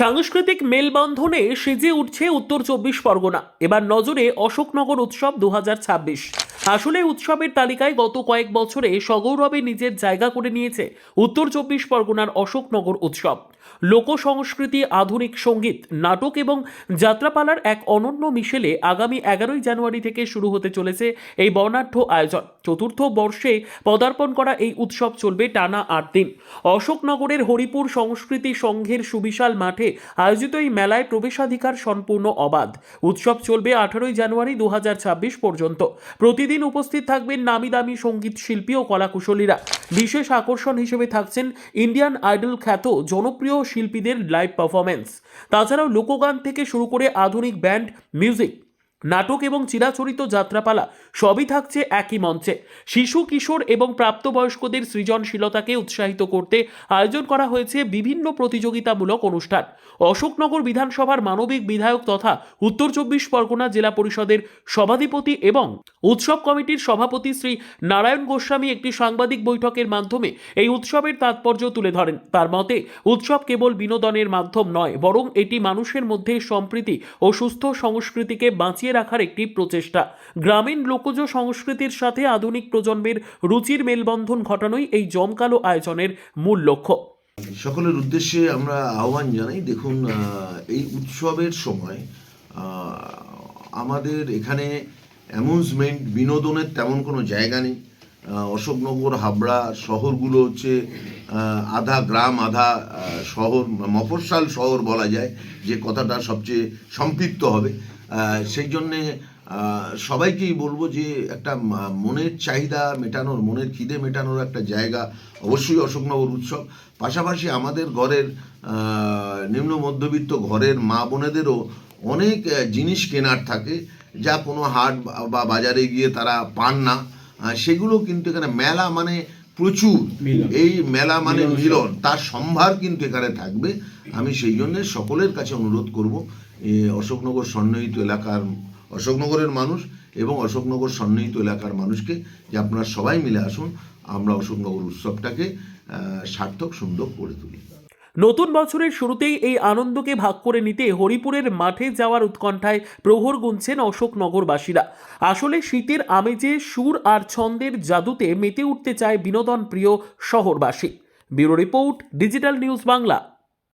সাংস্কৃতিক মেলবন্ধনে সেজে উঠছে উত্তর চব্বিশ পরগনা। এবার নজরে অশোকনগর উৎসব দু হাজার ছাব্বিশ। আসলে উৎসবের তালিকায় গত কয়েক বছরে সগৌরবে নিজের জায়গা করে নিয়েছে উত্তর চব্বিশ পরগনার অশোকনগর উৎসব। লোক সংস্কৃতি আধুনিক সংগীত, নাটক এবং যাত্রাপালার এক অনন্য মিশেলে আগামী এগারোই জানুয়ারি থেকে শুরু হতে চলেছে এই বর্ণাঢ্য আয়োজন। চতুর্থ বর্ষে পদার্পণ করা এই উৎসব চলবে টানা আট দিন। অশোকনগরের হরিপুর সংস্কৃতি সংঘের সুবিশাল মাঠে আয়োজিত এই মেলায় প্রবেশাধিকার সম্পূর্ণ অবাধ। উৎসব চলবে আঠারোই জানুয়ারি দু হাজার ছাব্বিশ পর্যন্ত। প্রতিদিন উপস্থিত থাকবেন নামি দামি সংগীত শিল্পী ও কলাকুশলীরা। বিশেষ আকর্ষণ হিসেবে থাকছেন ইন্ডিয়ান আইডল খ্যাত, জনপ্রিয় শিল্পীদের লাইভ পারফরমেন্স তাছাড়াও লোকগান থেকে শুরু করে আধুনিক ব্যান্ড মিউজিক নাটক এবং চিরাচরিত যাত্রাপালা সবই থাকছে একই মঞ্চে। শিশু, কিশোর এবং প্রাপ্তবয়স্কদের সৃজনশীলতাকে উৎসাহিত করতে আয়োজন করা হয়েছে বিভিন্ন প্রতিযোগিতামূলক অনুষ্ঠান। অশোকনগর বিধানসভার মানবিক বিধায়ক তথা উত্তর চব্বিশ পরগনা জেলা পরিষদের সভাধিপতি এবং উৎসব কমিটির সভাপতি শ্রী নারায়ণ গোস্বামী একটি সাংবাদিক বৈঠকের মাধ্যমে এই উৎসবের তাৎপর্য তুলে ধরেন। তার মতে, উৎসব কেবল বিনোদনের মাধ্যম নয়, বরং এটি মানুষের মধ্যে সম্প্রীতি ও সুস্থ সংস্কৃতিকে বাঁচিয়ে রাখার একটি প্রচেষ্টা। গ্রামীণ লোকজ সংস্কৃতির সাথে আধুনিক প্রজন্মের রুচির মেলবন্ধন ঘটানোই এই জমকালো আয়োজনের মূল লক্ষ্য। সকলের উদ্দেশ্যে আমরা আহ্বান জানাই, দেখুন এই উৎসবের সময় আমাদের এখানে অ্যামিউজমেন্ট, বিনোদনের তেমন কোনো জায়গা নেই। অশোকনগর, হাবড়া শহরগুলো হচ্ছে আধা গ্রাম, আধা শহর, মফস্বল শহর বলা যায়, যে কথাটা সবচেয়ে সম্পৃক্ত হবে। সেই জন্যে সবাইকেই বলব যে একটা মনের চাহিদা মেটানোর, মনের খিদে মেটানোর একটা জায়গা অবশ্যই অশোকনগর উৎসব। পাশাপাশি আমাদের ঘরের নিম্ন মধ্যবিত্ত ঘরের মা বোনেদেরও অনেক জিনিস কেনার থাকে, যা কোনো হাট বা- বাজারে গিয়ে তারা পান না। সেগুলো কিন্তু এখানে মেলা মানে প্রচুর। এই মেলা মানে মিলন তার সম্ভার কিন্তু এখানে থাকবে। আমি সেই জন্য সকলের কাছে অনুরোধ করব এ, অশোকনগর সন্নিহিত এলাকার অশোকনগরের মানুষ এবং অশোকনগর সন্নিহিত এলাকার মানুষকে যে আপনারা সবাই মিলে আসুন আমরা অশোকনগর উৎসবটাকে সার্থক সুন্দর করে তুলি। নতুন বছরের শুরুতেই এই আনন্দকে ভাগ করে নিতে হরিপুরের মাঠে যাওয়ার উৎকণ্ঠায় প্রহর গুনছেন অশোকনগরবাসীরা। আসলে শীতের আমেজে সুর আর ছন্দের জাদুতে মেতে উঠতে চায় বিনোদন প্রিয় শহরবাসী। Bureau report, digital news Bangla.